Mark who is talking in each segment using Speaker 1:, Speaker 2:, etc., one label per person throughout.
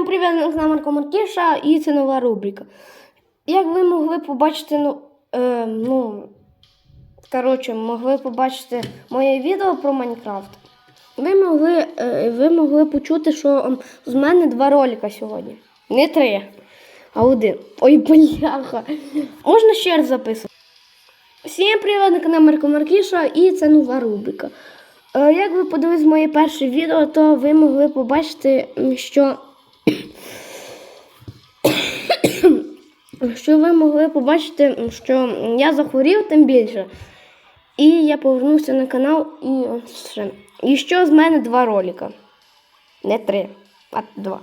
Speaker 1: Всім привіт, з нами Комаркіша і це нова рубрика. Як ви могли побачити, ну, е, ну, коротше, могли побачити моє відео про Майнкрафт. Ви могли, е, ви могли почути, що ем, з мене два ролика сьогодні. Не три, а один. Ой, бляха. Можна ще раз записувати. Всім привіт, на Марко Маркіша і це нова рубрика. Е, Як ви подивились моє перше відео, то ви могли побачити, що що ви могли побачити, що я захворів тим більше. І я повернувся на канал і ще. І що з мене два ролика. Не три, а два.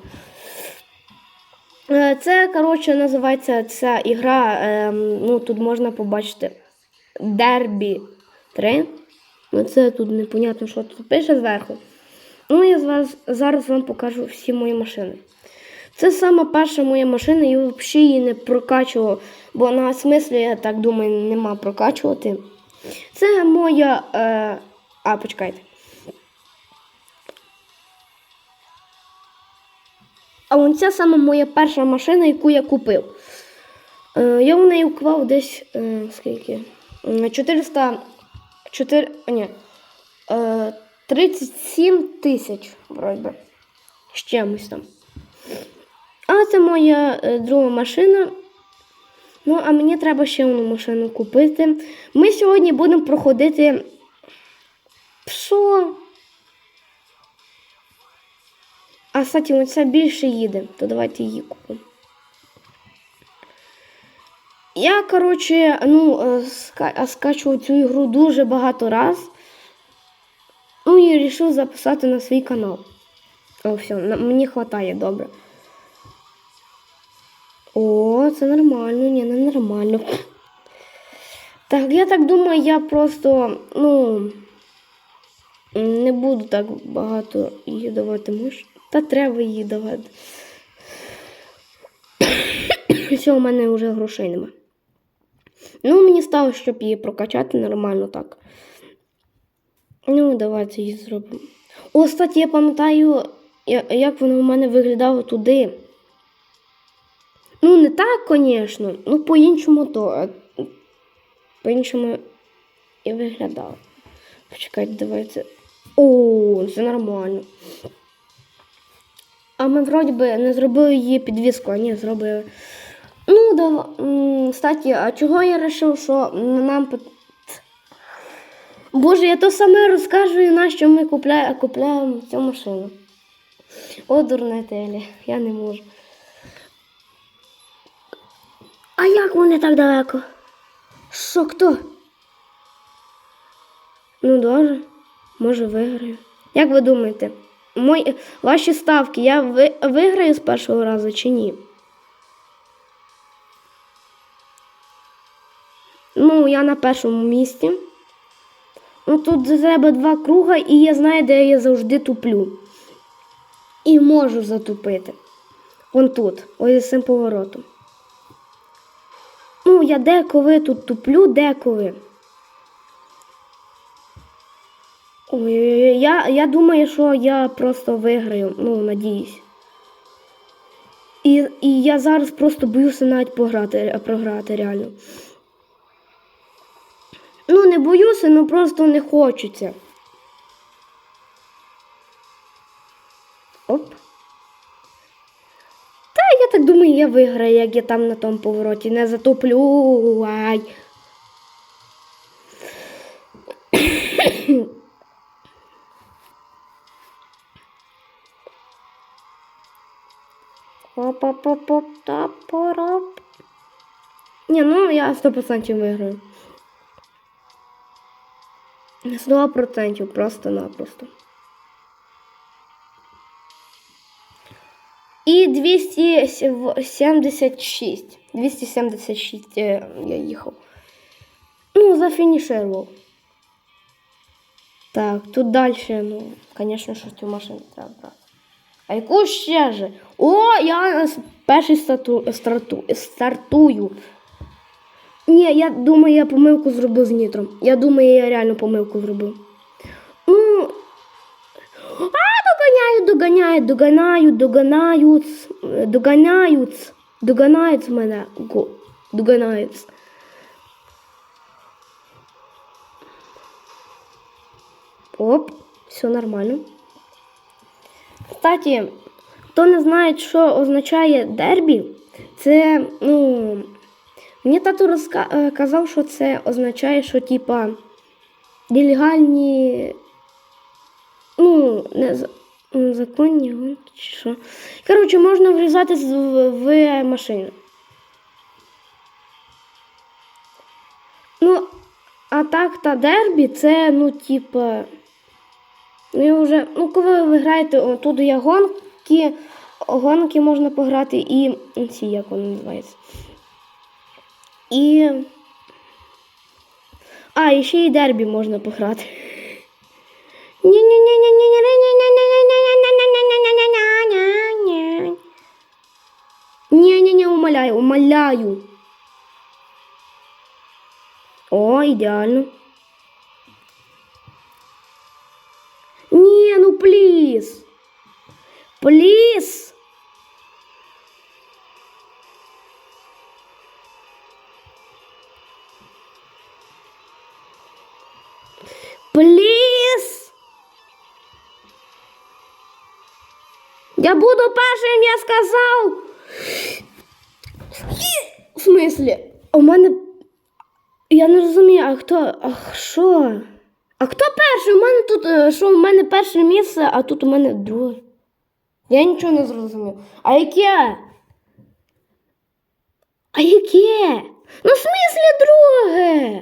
Speaker 1: Е, Це, коротше, називається ця ігра. ем, ну, тут можна побачити Дербі 3. Ну, це тут непонятно, що тут пише зверху. Ну, я зараз вам покажу всі мої машини. Це сама перша моя машина, я взагалі її не прокачував, бо на смислі, я так думаю, нема прокачувати. Це моя. Е... А, почекайте. А вон ця сама моя перша машина, яку я купив. Е, я в неї вклав десь е, скільки? 400. 4, ні, е, 37 тисяч, вроді. З чимось там. А це моя е, друга машина. Ну, а мені треба ще одну машину купити. Ми сьогодні будемо проходити. Що? А кстати, оця більше їде, то давайте її купимо. Я, коротше, ну, е, ска- скачував цю ігру дуже багато раз. Ну і вирішив записати на свій канал. О, все, мені вистачає добре. О, це нормально, ні, не нормально. Так, я так думаю, я просто, ну, не буду так багато її давати. Може, та треба її давати. Все, у мене вже грошей нема. Ну, мені стало, щоб її прокачати нормально так. Ну, давайте її зробимо. О, кстати, я пам'ятаю, як воно у мене виглядало туди. Ну, не так, звісно, ну по-іншому то. По-іншому і виглядало. Почекайте, давайте. О, це нормально. А ми вроді би не зробили її підвіску, а ні, зробили. Ну, да, м, а чого я вирішив, що нам Боже, я то саме розкажу, і на що ми купляємо, купляємо цю машину. О, дурне телі, я не можу. А як вони так далеко? Що хто? Ну, добре, може виграю. Як ви думаєте, мої, ваші ставки я ви, виграю з першого разу чи ні? Ну, я на першому місці. Ну, тут треба два круга, і я знаю, де я завжди туплю. І можу затупити. Вон тут, ось з цим поворотом. Ну, я деколи тут туплю, деколи. Ой, я, я думаю, що я просто виграю, ну, надіюсь. І, і я зараз просто боюся навіть пограти, програти реально. Ну, не боюся, ну просто не хочеться. Я виграю, як я там на тому повороті не затоплю. Ай. Оп-оп-оп-оп-тап-ороп. Ні, ну я 100% виграю. 100% просто-напросто. І 276. 276 е, я їхав. Ну, зафінішував. Так, тут далі, ну, звісно, що цю машину треба брати. А яку ще же? О, я перший стату, старту, стартую. Ні, я думаю, я помилку зробив з нітром. Я думаю, я реально помилку зробив. Ну. А, доганяють, доганяють, доганяють, е, доганяють, доганяють мене. Доганяють. Оп, все нормально. Кстати, хто не знає, що означає дербі, це, ну, мені тато розка- е, що це означає, що типа нелегальні, ну, не з- м, законні гонки чи що. Коротше, можна врізатись в, в машину. Ну, а так та дербі, це, ну, типа. Ну, я вже, ну, коли ви граєте, тут є гонки, гонки можна пограти і ці, як вони називаються. І. А, і ще і дербі можна пограти. Ні-ні-ні, умоляю, умоляю. О, ідеально. Ні, ну пліз. Пліз. Пліз. Я буду першим, я сказав. В смислі? У мене. Я не розумію, а хто. А що? А хто перший? У мене тут е, що у мене перше місце, а тут у мене друге. Я нічого не зрозумів. А яке? А яке? Ну, в смислі друге.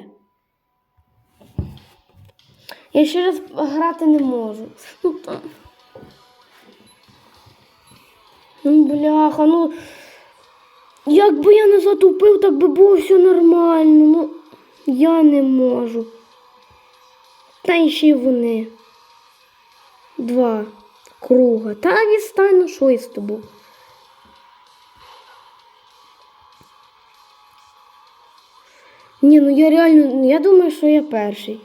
Speaker 1: Я ще раз грати не можу. Ну, Ну, бляха, ну. Якби я не затупив, так би було все нормально. Ну, я не можу. Та ще й вони. Два круга. Та відстань, ну що із тобою? Ні, ну я реально, я думаю, що я перший.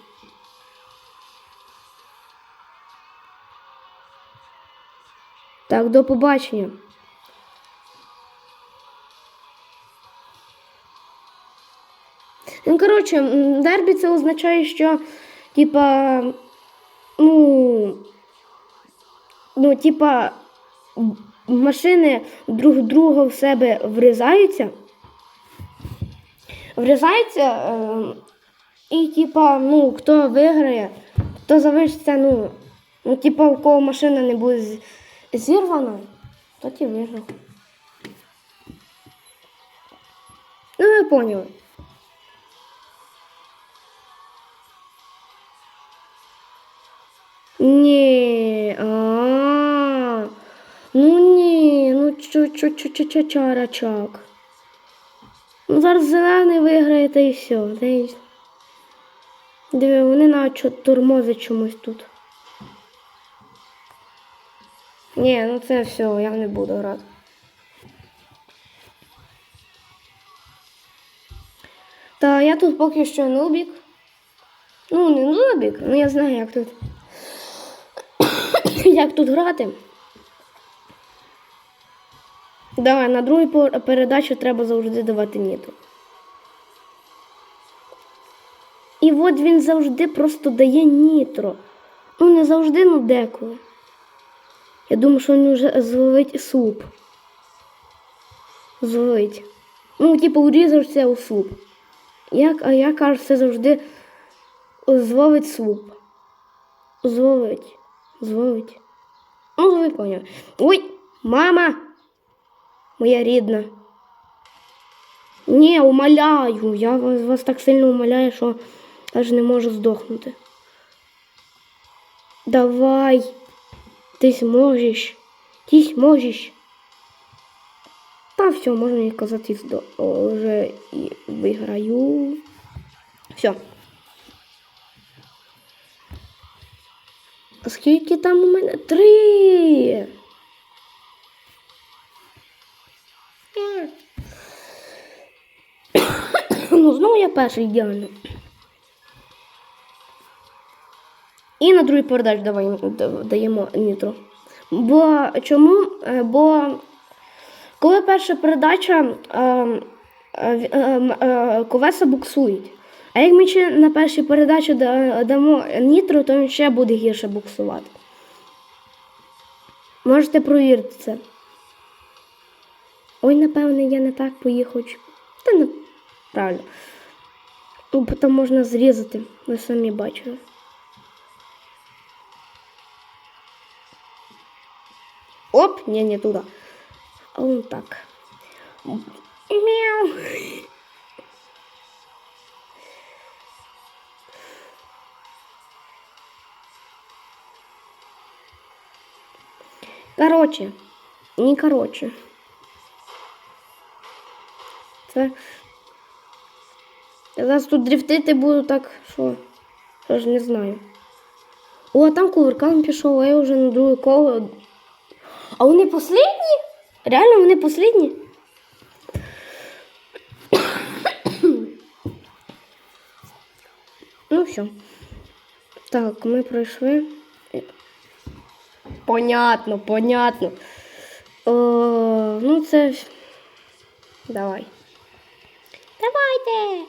Speaker 1: Так, до побачення. Коротше, дербі це означає, що, типа, ну, ну, типа, машини друг друга в себе врізаються. Врізаються, е, і, типа, ну, хто виграє, хто завершиться, ну, ну, типа, у кого машина не буде зірвана, то ті виграв. Ну, ви поняли. Ні. А. Ну ні, ну чу-чу-чу-чу-чарачок. Ну зараз зелений виграє та і все. Диви, вони наче тормозять чомусь тут. Ні, ну це все, я не буду грати. Та я тут поки що нубік. Ну, не нубік, ну я знаю, як тут. як тут грати. Да, на другу передачу треба завжди давати ніту. І от він завжди просто дає нітро. Ну, не завжди, ну деколи. Я думаю, що він вже зловить суп. Зловить. Ну, типу, урізався у суп. Як, а я кажу, це завжди зловить суп. Зловить. Зловить. Ну, ви поняли. Ой, мама! Моя рідна. Ні, умоляю. Я вас, вас так сильно умоляю, що аж не можу здохнути. Давай. Ти зможеш. Ти зможеш. Та все, можна і казати, вже і виграю. Все. Скільки там у мене? Три. Ну, знову я перший ідеально. І на другий передач давай, даємо нітро. Бо чому? Е, Бо коли перша передача е, е, е, е, ковеса буксують. А як ми ще на першій передачі дамо нітро, то він ще буде гірше буксувати. Можете провірити це. Ой, напевне, я не так поїхав. Та не правильно. Бо Там можна зрізати, ви самі бачили. Оп, не, не туда. А вон так. Мяу. Короче, не короче. Це. Я зараз тут дрифтити буду так, що. Що ж не знаю. О, там кувыркан пішов, а я вже на друге коло. А вони последні? Реально вони последні? ну все. Так, ми пройшли. Понятно, понятно. О, ну це. Давай. Давайте.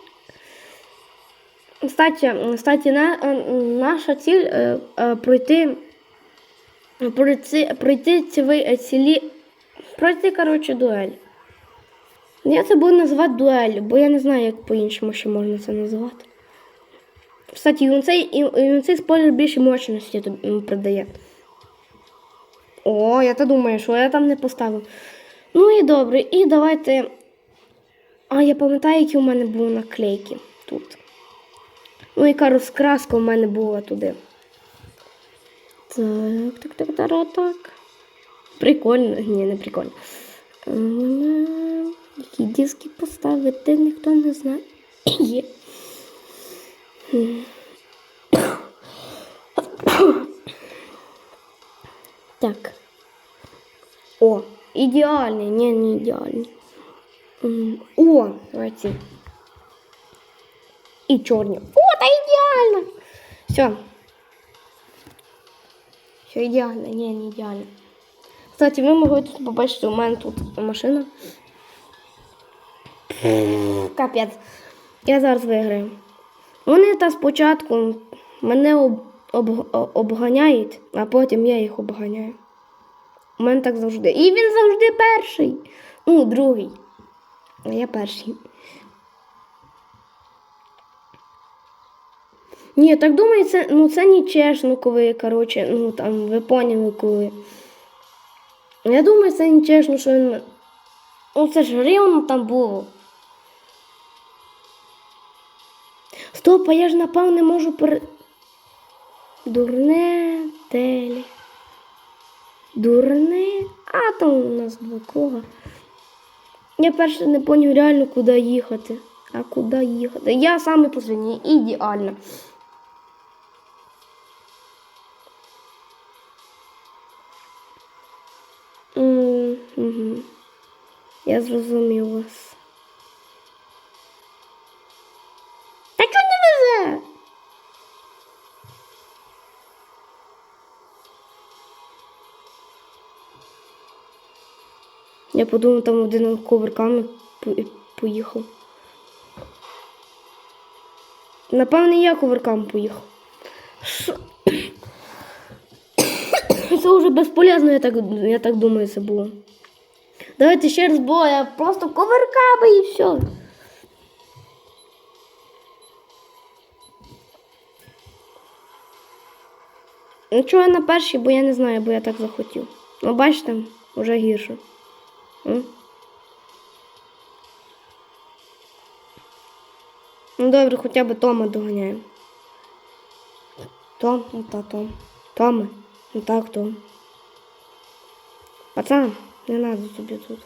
Speaker 1: Кстати, кстати, на, е, наша ціль е, е, пройти пройти, пройти ці, цілі, пройти, коротше, дуель. Я це буду називати дуель, бо я не знаю, як по-іншому ще можна це називати. Кстати, і цей, спойлер більше мощності придає. О, я то думаю, що я там не поставив. Ну і добре, і давайте. А, я пам'ятаю, які у мене були наклейки тут. Ну, яка розкраска у мене була туди. Так, так, так, так, так. Прикольно. Ні, не прикольно. Які диски поставити, ніхто не знає. Є. Так. О, ідеальний, ні, не ідеальний. О, давайте. І чорні. О, та ідеально. Все. Все ідеально, ні, не ідеально. Кстати, ви могли тут побачити, у мене тут машина. Капець. Я зараз виграю. Вони та спочатку мене об, об, обганяють, а потім я їх обганяю. У мене так завжди. І він завжди перший. Ну, другий. А я перший. Ні, так думаю, це, ну, це не чесно, коли, коротше, ну там, ви поняли, коли. Я думаю, це не чесно, що він. Ну, це ж рівно там було. Стоп, а я ж напав не можу пере. Дурне телі. Дурне. А там у нас два круга. Я перше не поняв реально, куди їхати. А куди їхати? Я саме последній, ідеально. Я зрозумів вас. Я подумав, там один коверками поїхав. Напевне, я коверками поїхав. Це вже безполезно, я так, я так думаю, це було. Давайте ще раз, бо я просто коверками і все. Ну чого я на першій, бо я не знаю, бо я так захотів. Ну, бачите, вже гірше. Ну добре, хоча б Тома доганяємо. Том, ну та Том. Томи, ну так Том. Пацан, не надо тобі тут.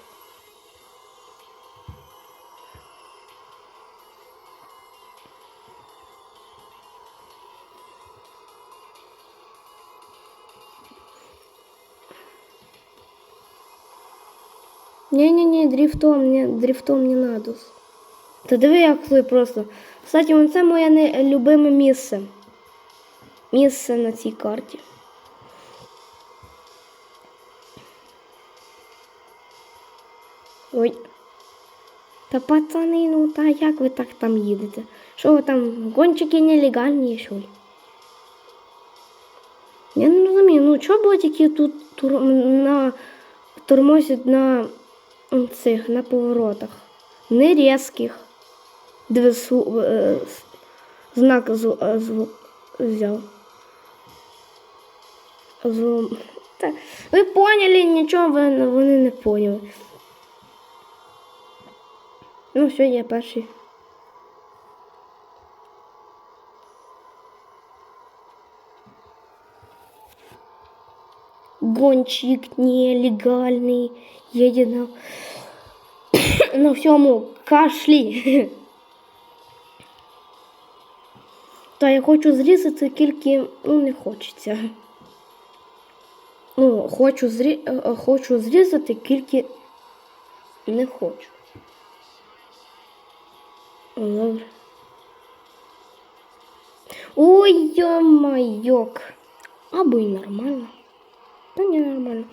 Speaker 1: Ні-ні-ні, дріфтом не, дріфтом не надо. Та диви, як той просто. Кстати, це моє нелюбиме місце. Місце на цій карті. Ой. Та пацани, ну та як ви так там їдете? Що ви там, гончики нелегальні, що ли? Я не розумію, ну чого ботики тут тур... на... тормозять на цих, на поворотах? Не різких. Двису... е, знак з... е, звук взяв. Зу... Та, ви поняли, нічого ви, вони не поняли. Ну, все, я перший. Гонщик нелегальный едет на, на всьому кашлі. Та я хочу зрізати, тільки ну, не хочеться. Ну, хочу, зрі... е, е, хочу зрізати, тільки не хочу. Добре. Ой, йо-майок. Або й нормально. Та не нормально.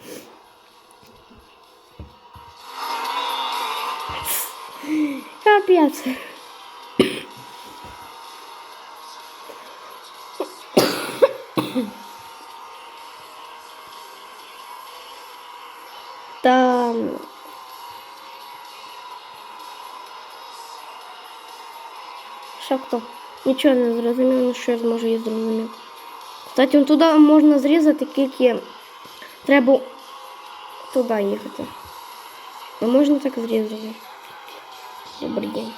Speaker 1: Капець. Та що хто? Нічого не зрозумів, ну що я зможу і зрозумів. Кстати, он туди можна зрізати, тільки треба туди їхати. А можна так зрізати. Добрий день.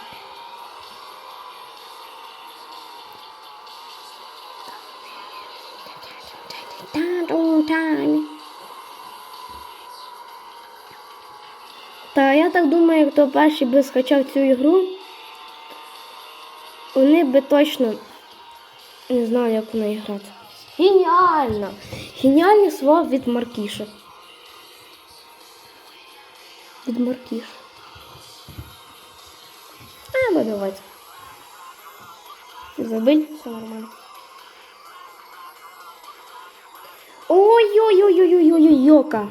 Speaker 1: Та я так думаю, хто перший би скачав цю ігру, вони би точно не знаю, як в неї грати. Геніально! Геніальні слова від Маркіша. Від Маркіша. А, ну давайте. Забыль, все нормально. Ой-ой-ой-ой-ой-ой-ой-йока.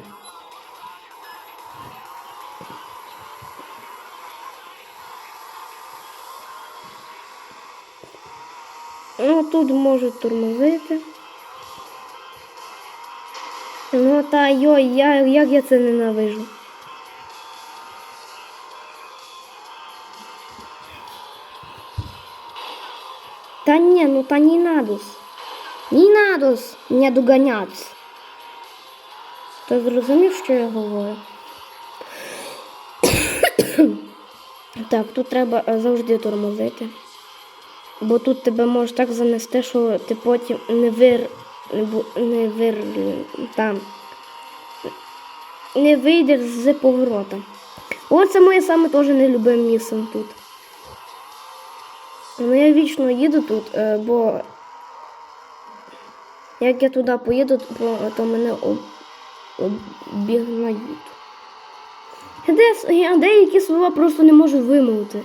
Speaker 1: Ну, тут можуть тормозити. Ну та йой, я, як я це ненавижу. Та ні, ну та не надо. Не надо не доганяться. Ти зрозумів, що я говорю? так, тут треба е, завжди тормозити. Бо тут тебе може так занести, що ти потім не вир. Не, вир. там. Не вийдеш з поворота. Оце моє саме теж нелюбиме місце тут. Ну я вічно їду тут, е, бо як я туди поїду, то, мене обігнають. Я, я деякі слова просто не можу вимовити.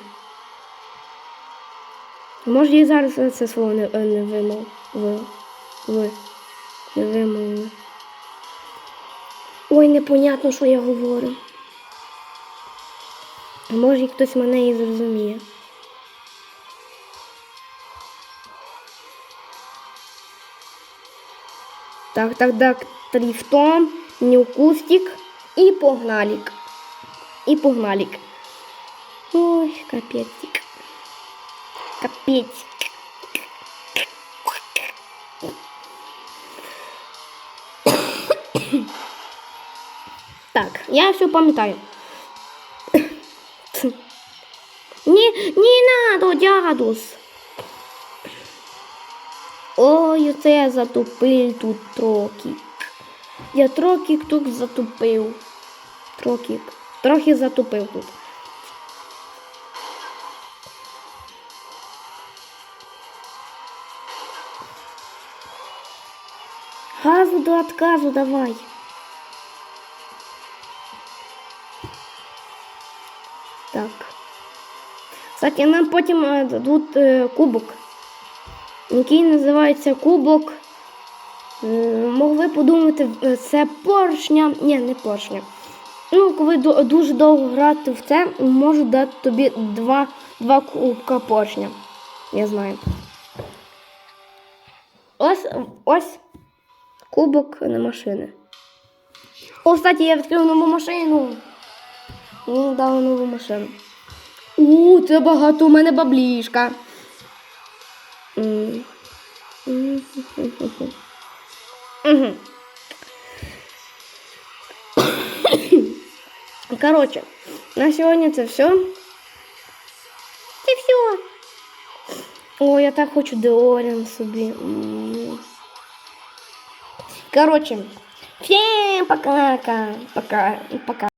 Speaker 1: Може і зараз це слово не, не вимов. Ви, ви, не вимовили. Ой, непонятно, що я говорю. Може і хтось мене і зрозуміє. Так, так, так, трифтом, кустик и погналик. И погналик. Ой, капецик. Капецик. Так, я все пам'ятаю. Не, не надо, дядус. Ой, оце я затупив тут трохи. Я трохи тут затупив. Трохи. Трохи затупив тут. Газу до отказу давай. Кстати, нам потім е, дадуть е, кубок який називається Кубок. Е, Могли подумати, це поршня. Ні, не поршня. Ну, коли дуже довго грати в це, можу дати тобі два, два кубка поршня. Я знаю. Ось, ось кубок на машини. О, кстати, я відкрив нову машину. Мені дали нову машину. У, це багато у мене баблішка. М. М. Мгм. Короче, на сьогодні це все. Це все. О, я так хочу Деоріан собі. М. Короче, всем пока-пока. Пока. Пока.